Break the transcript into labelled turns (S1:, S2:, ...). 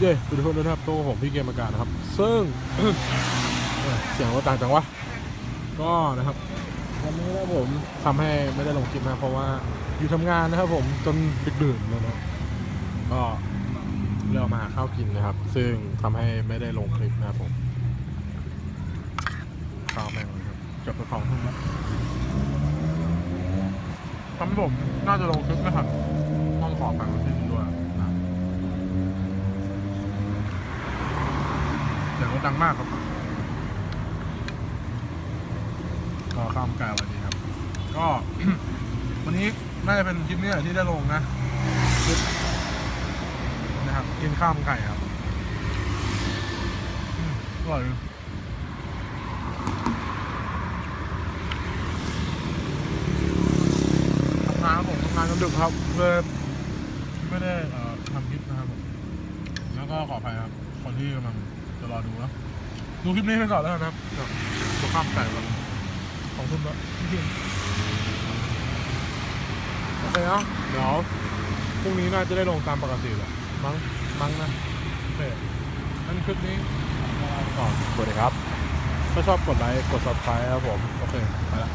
S1: เย้สวัสดีทุกคนด้วยนะครับตัวผมพี่เกมอากาศนะครับ ซึ่งเสียงรถต่างจังวะก็นะครับวันนี้นะผมทำให้ไม่ได้ลงคลิปนะเพราะว่าอยู่ทำงานนะครับผมจนดึกดื่นเลยนะก็เลือกมาหาข้าวกินนะครับ ซึ่งทำให้ไม่ได้ลงคลิปนะครับผมข้าวแม่งเลยครับเกือบไปสองทุ่มแล้วทำให้ผมน่าจะลงคลิปนะครับต้องขอแบ่งวันที่นี้ด้วยนะเสียงรถ ดังมากครับก็ข้ามไก่วันนี้ครับ ก็ วันนี้น่าจะเป็นคลิปนี้แหละที่ได้ลงนะนะครับกินข้ามไก่ครับอร่อยทำงานครับผมทำงานจนดึกครับเลยไม่ได้ทำคลิปนะครับผมแล้วก็ขออภัยครับ คนที่กำลัง จะรอดูนะดูคลิปนี้ไปก่อนแล้วกันนะครับเดี๋ยวดูข้ามไก่ก่อนของคุณแล้วพี่โอเคเนาะเดี๋ยวพรุ่งนี้น่าจะได้ลงตามปกติแหละมั้งมั้งนะโอเคงั้นคลิปนี้ลาไปก่อนสวัสดีครับ ถ้าชอบกดไลค์กด subscribe ครับผม โอเค ไปละ